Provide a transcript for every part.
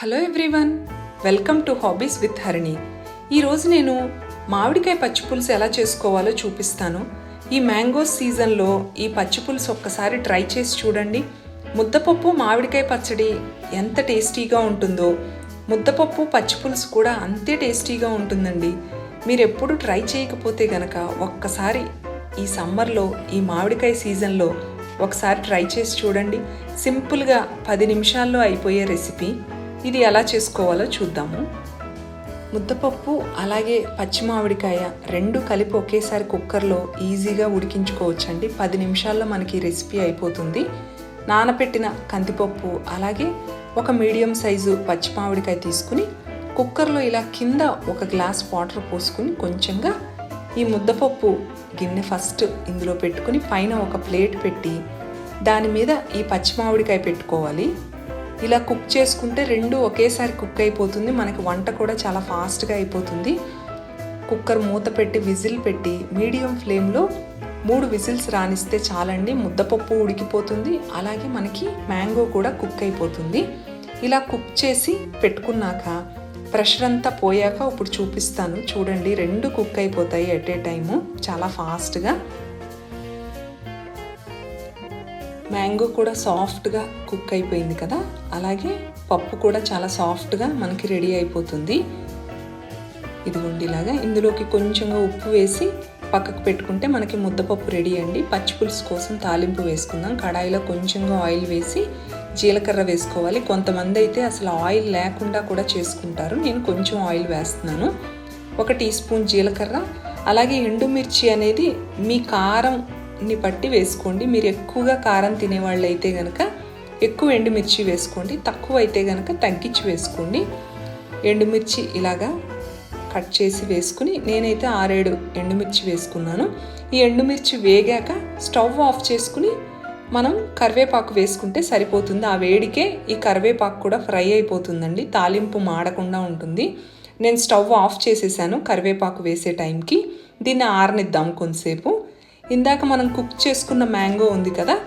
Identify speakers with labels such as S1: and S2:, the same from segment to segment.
S1: Hello everyone welcome to hobbies with Harini. ఈరోజు నేను మామిడికాయ పచ్చి పులుసు ఎలా చేసుకోవాలో చూపిస్తాను. ఈ మ్యాంగో సీజన్లో ఈ పచ్చి పులుసు ఒక్కసారి ట్రై చేసి చూడండి. ముద్దపప్పు మామిడికాయ పచ్చడి ఎంత టేస్టీగా ఉంటుందో. ముద్దపప్పు పచ్చి పులుసు కూడా అంతే టేస్టీగా ఉంటుందండి. మీరు ఎప్పుడు ట్రై చేయకపోతే గనక ఒక్కసారి ఈ సమ్మర్లో ఈ మామిడికాయ సీజన్లో ఒకసారి ట్రై చేసి చూడండి. సింపుల్గా పది నిమిషాల్లో అయిపోయే రెసిపీ. ఇది ఎలా చేసుకోవాలో చూద్దాము. ముద్దపప్పు అలాగే పచ్చి మామిడికాయ రెండు కలిపి ఒకేసారి కుక్కర్లో ఈజీగా ఉడికించుకోవచ్చండి. పది నిమిషాల్లో మనకి రెసిపీ అయిపోతుంది. నానపెట్టిన కందిపప్పు అలాగే ఒక మీడియం సైజు పచ్చి మామిడికాయ తీసుకుని కుక్కర్లో ఇలా కింద ఒక గ్లాస్ వాటర్ పోసుకుని కొంచెంగా ఈ ముద్దపప్పు గిన్నె ఫస్ట్ ఇందులో పెట్టుకుని పైన ఒక ప్లేట్ పెట్టి దాని మీద ఈ పచ్చి మామిడికాయ పెట్టుకోవాలి. ఇలా కుక్ చేసుకుంటే రెండు ఒకేసారి కుక్ అయిపోతుంది. మనకి వంట కూడా చాలా ఫాస్ట్గా అయిపోతుంది. కుక్కర్ మూత పెట్టి విజిల్ పెట్టి మీడియం ఫ్లేమ్లో మూడు విజిల్స్ రానిస్తే చాలండి. ముద్దపప్పు ఉడికిపోతుంది. అలాగే మనకి మ్యాంగో కూడా కుక్ అయిపోతుంది. ఇలా కుక్ చేసి పెట్టుకున్నాక ప్రెషర్ అంతా పోయాక ఇప్పుడు చూపిస్తాను. చూడండి రెండు కుక్ అయిపోతాయి ఎట్ ఏ టైము. చాలా ఫాస్ట్గా. మ్యాంగో కూడా సాఫ్ట్గా కుక్ అయిపోయింది కదా? అలాగే పప్పు కూడా చాలా సాఫ్ట్గా మనకి రెడీ అయిపోతుంది. ఇదిగోండి ఇలాగా ఇందులోకి కొంచెంగా ఉప్పు వేసి పక్కకు పెట్టుకుంటే మనకి ముద్దపప్పు రెడీ అండి. పచ్చి పులుసు కోసం తాలింపు వేసుకుందాం. కడాయిలో కొంచెంగా ఆయిల్ వేసి జీలకర్ర వేసుకోవాలి. కొంతమంది అయితే అసలు ఆయిల్ లేకుండా కూడా చేసుకుంటారు. నేను కొంచెం ఆయిల్ వేస్తున్నాను. ఒక టీ స్పూన్ జీలకర్ర. అలాగే ఎండుమిర్చి అనేది మీ కారం ని బట్టి వేసుకోండి. మీరు ఎక్కువగా కారం తినేవాళ్ళు అయితే కనుక ఎక్కువ ఎండుమిర్చి వేసుకోండి. తక్కువ అయితే కనుక తగ్గించి వేసుకోండి. ఎండుమిర్చి ఇలాగా కట్ చేసి వేసుకుని నేనైతే ఆరేడు ఎండుమిర్చి వేసుకున్నాను. ఈ ఎండుమిర్చి వేగాక స్టవ్ ఆఫ్ చేసుకుని మనం కరివేపాకు వేసుకుంటే సరిపోతుంది. ఆ వేడికే ఈ కరివేపాకు కూడా ఫ్రై అయిపోతుందండి. తాలింపు మాడకుండా ఉంటుంది. నేను స్టవ్ ఆఫ్ చేసేసాను కరివేపాకు వేసే టైంకి. దీన్ని ఆరనిద్దాం కొంతసేపు. ఇందాక మనం కుక్ చేసుకున్న మ్యాంగో ఉంది కదా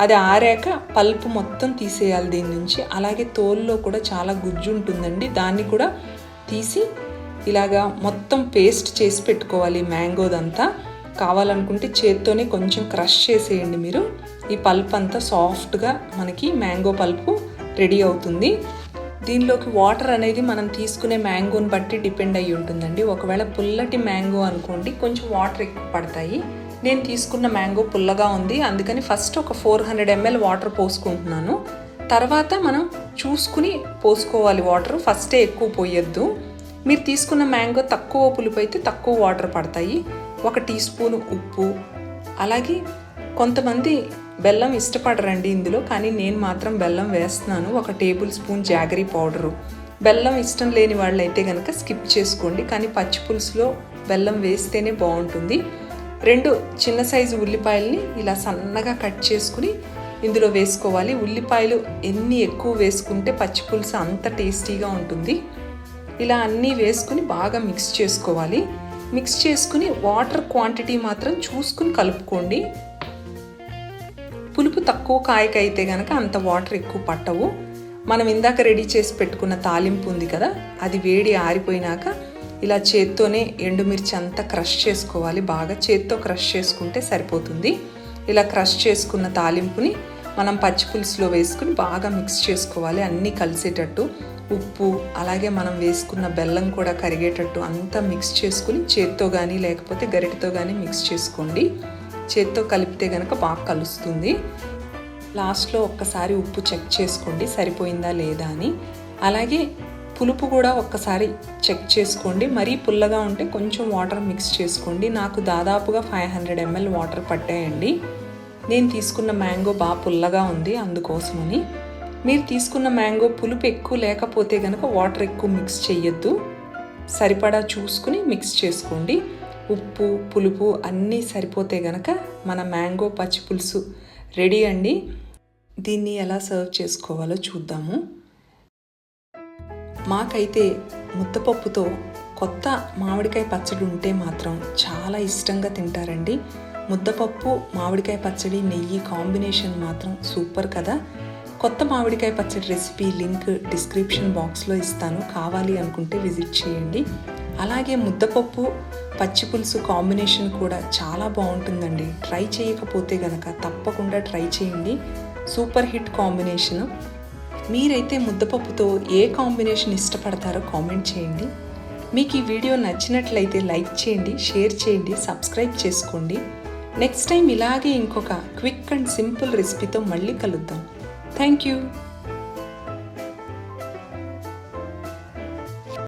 S1: అది ఆరాక పల్పు మొత్తం తీసేయాలి దీని నుంచి. అలాగే తోల్లో కూడా చాలా గుజ్జు ఉంటుందండి. దాన్ని కూడా తీసి ఇలాగా మొత్తం పేస్ట్ చేసి పెట్టుకోవాలి మ్యాంగోదంతా కావాలనుకుంటే చేత్తోనే కొంచెం క్రష్ చేసేయండి మీరు. ఈ పల్ప్ అంతా సాఫ్ట్గా మనకి మ్యాంగో పల్పు రెడీ అవుతుంది. దీనిలోకి వాటర్ అనేది మనం తీసుకునే మ్యాంగోని బట్టి డిపెండ్ అయ్యి ఉంటుందండి. ఒకవేళ పుల్లటి మ్యాంగో అనుకోండి కొంచెం వాటర్ ఎక్కువ పడతాయి. నేను తీసుకున్న మ్యాంగో పుల్లగా ఉంది. అందుకని ఫస్ట్ ఒక ఫోర్ హండ్రెడ్ ఎంఎల్ వాటర్ పోసుకుంటున్నాను. తర్వాత మనం చూసుకుని పోసుకోవాలి వాటర్. ఫస్టే ఎక్కువ పోయొద్దు. మీరు తీసుకున్న మ్యాంగో తక్కువ పులుపు అయితే తక్కువ వాటర్ పడతాయి. ఒక టీ స్పూన్ ఉప్పు. అలాగే కొంతమంది బెల్లం ఇష్టపడరండి ఇందులో కానీ నేను మాత్రం బెల్లం వేస్తున్నాను. ఒక టేబుల్ స్పూన్ జాగరీ పౌడరు. బెల్లం ఇష్టం లేని వాళ్ళు అయితే కనుక స్కిప్ చేసుకోండి. కానీ పచ్చి పులుసులో బెల్లం వేస్తేనే బాగుంటుంది. రెండు చిన్న సైజు ఉల్లిపాయల్ని ఇలా సన్నగా కట్ చేసుకుని ఇందులో వేసుకోవాలి. ఉల్లిపాయలు ఎన్ని ఎక్కువ వేసుకుంటే పచ్చి పులుసు అంత టేస్టీగా ఉంటుంది. ఇలా అన్నీ వేసుకుని బాగా మిక్స్ చేసుకోవాలి. మిక్స్ చేసుకుని వాటర్ క్వాంటిటీ మాత్రం చూసుకుని కలుపుకోండి. పులుపు తక్కువ కాయకైతే కనుక అంత వాటర్ ఎక్కువ పట్టవు. మనం ఇందాక రెడీ చేసి పెట్టుకున్న తాలింపు ఉంది కదా అది వేడి ఆరిపోయినాక ఇలా చేత్తోనే ఎండుమిర్చి అంతా క్రష్ చేసుకోవాలి. బాగా చేత్తో క్రష్ చేసుకుంటే సరిపోతుంది. ఇలా క్రష్ చేసుకున్న తాలింపుని మనం పచ్చి పులుసులో వేసుకుని బాగా మిక్స్ చేసుకోవాలి. అన్నీ కలిసేటట్టు ఉప్పు అలాగే మనం వేసుకున్న బెల్లం కూడా కరిగేటట్టు అంతా మిక్స్ చేసుకుని చేత్తో కానీ లేకపోతే గరిటతో కానీ మిక్స్ చేసుకోండి. చేత్తో కలిపితే కనుక బాగా కలుస్తుంది. లాస్ట్లో ఒక్కసారి ఉప్పు చెక్ చేసుకోండి. సరిపోయిందా లేదా అని. అలాగే పులుపు కూడా ఒక్కసారి చెక్ చేసుకోండి. మరీ పుల్లగా ఉంటే కొంచెం వాటర్ మిక్స్ చేసుకోండి. నాకు దాదాపుగా ఫైవ్ హండ్రెడ్ ఎంఎల్ వాటర్ పట్టాయండి. నేను తీసుకున్న మ్యాంగో బాగా పుల్లగా ఉంది అందుకోసమని. మీరు తీసుకున్న మ్యాంగో పులుపు ఎక్కువ లేకపోతే కనుక వాటర్ ఎక్కువ మిక్స్ చేయొద్దు సరిపడా చూసుకుని మిక్స్ చేసుకోండి. ఉప్పు పులుపు అన్నీ సరిపోతే గనక మన మ్యాంగో పచ్చి పులుసు రెడీ అండి. దీన్ని ఎలా సర్వ్ చేసుకోవాలో చూద్దాము. మాకైతే ముద్దపప్పుతో కొత్త మామిడికాయ పచ్చడి ఉంటే మాత్రం చాలా ఇష్టంగా తింటారండి. ముద్దపప్పు మామిడికాయ పచ్చడి నెయ్యి కాంబినేషన్ మాత్రం సూపర్ కదా. కొత్త మామిడికాయ పచ్చడి రెసిపీ లింక్ డిస్క్రిప్షన్ బాక్స్లో ఇస్తాను. కావాలి అనుకుంటే విజిట్ చేయండి. అలాగే ముద్దపప్పు పచ్చి పులుసు కాంబినేషన్ కూడా చాలా బాగుంటుందండి. ట్రై చేయకపోతే గనక తప్పకుండా ట్రై చేయండి. Super hit combination. మీరైతే ముద్దపప్పుతో ఏ కాంబినేషన్ ఇష్టపడతారో కామెంట్ చేయండి. మీకు ఈ వీడియో నచ్చినట్లయితే లైక్ చేయండి షేర్ చేయండి సబ్స్క్రైబ్ చేసుకోండి. నెక్స్ట్ టైం ఇలాగే ఇంకొక క్విక్ అండ్ సింపుల్ రెసిపీతో మళ్ళీ కలుద్దాం. Thank you.